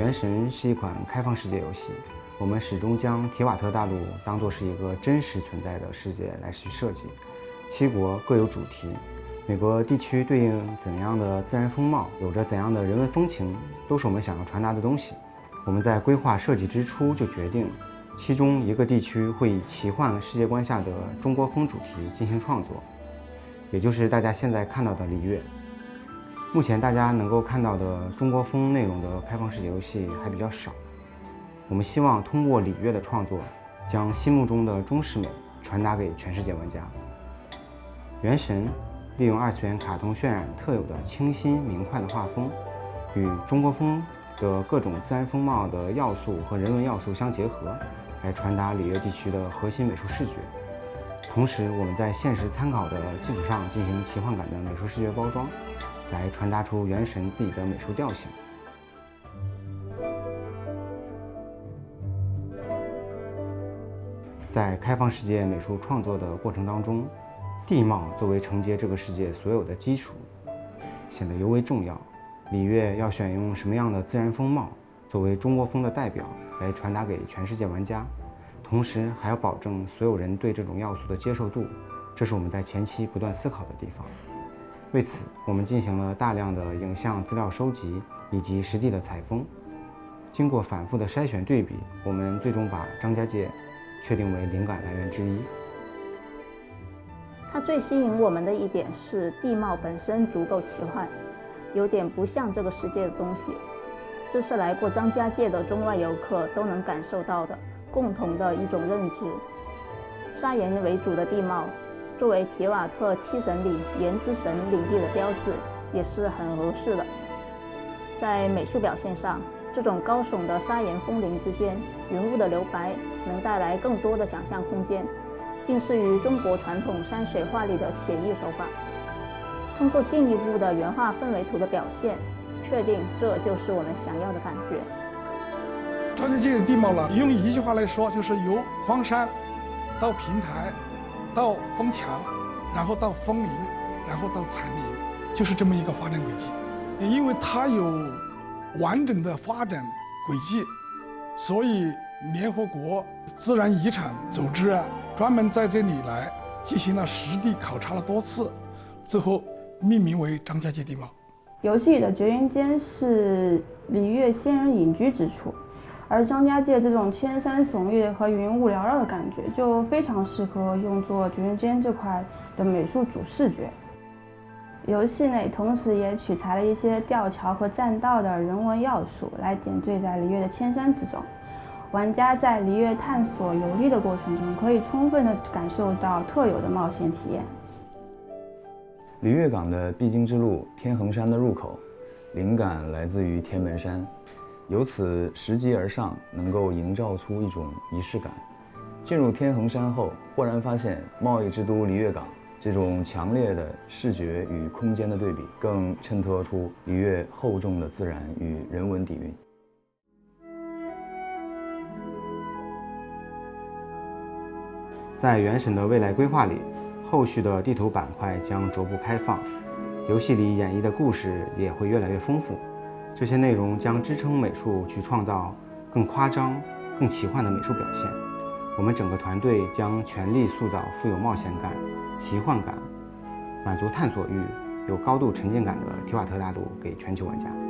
原神是一款开放世界游戏，我们始终将提瓦特大陆当作是一个真实存在的世界来去设计。七国各有主题，每个地区对应怎样的自然风貌，有着怎样的人文风情，都是我们想要传达的东西。我们在规划设计之初就决定，其中一个地区会以奇幻世界观下的中国风主题进行创作，也就是大家现在看到的璃月。目前大家能够看到的中国风内容的开放世界游戏还比较少。我们希望通过礼乐的创作，将心目中的中式美传达给全世界玩家。原神利用二次元卡通渲染特有的清新明快的画风，与中国风的各种自然风貌的要素和人文要素相结合，来传达里约地区的核心美术视觉。同时，我们在现实参考的基础上进行奇幻感的美术视觉包装。来传达出原神自己的美术调性。在开放世界美术创作的过程当中，地貌作为承接这个世界所有的基础，显得尤为重要。礼乐要选用什么样的自然风貌作为中国风的代表，来传达给全世界玩家，同时还要保证所有人对这种要素的接受度，这是我们在前期不断思考的地方。为此，我们进行了大量的影像资料收集以及实地的采风。经过反复的筛选对比，我们最终把张家界确定为灵感来源之一。它最吸引我们的一点是地貌本身足够奇幻，有点不像这个世界的东西。这是来过张家界的中外游客都能感受到的共同的一种认知。砂岩为主的地貌。作为提瓦特七神里岩之神领地的标志，也是很合适的。在美术表现上，这种高耸的砂岩峰林之间，云雾的留白能带来更多的想象空间，近似于中国传统山水画里的写意手法。通过进一步的原画氛围图的表现，确定这就是我们想要的感觉。张家界的地貌呢，用一句话来说，就是由荒山到平台。到峰墙，然后到峰林，然后到残林，就是这么一个发展轨迹。因为它有完整的发展轨迹，所以联合国自然遗产组织啊，专门在这里来进行了实地考察了多次，最后命名为张家界地貌。游戏里的绝云间是礼乐仙人隐居之处。而张家界这种千山耸立和云雾缭绕的感觉，就非常适合用作绝云间这块的美术主视觉。游戏内同时也取材了一些吊桥和栈道的人文要素，来点缀在璃月的千山之中。玩家在璃月探索游历的过程中，可以充分的感受到特有的冒险体验。璃月港的必经之路天衡山的入口，灵感来自于天门山。由此拾级而上，能够营造出一种仪式感。进入天衡山后，豁然发现贸易之都璃月港这种强烈的视觉与空间的对比，更衬托出璃月厚重的自然与人文底蕴。在原神的未来规划里，后续的地图板块将逐步开放，游戏里演绎的故事也会越来越丰富。这些内容将支撑美术去创造更夸张、更奇幻的美术表现。我们整个团队将全力塑造富有冒险感、奇幻感、满足探索欲、有高度沉浸感的提瓦特大陆给全球玩家。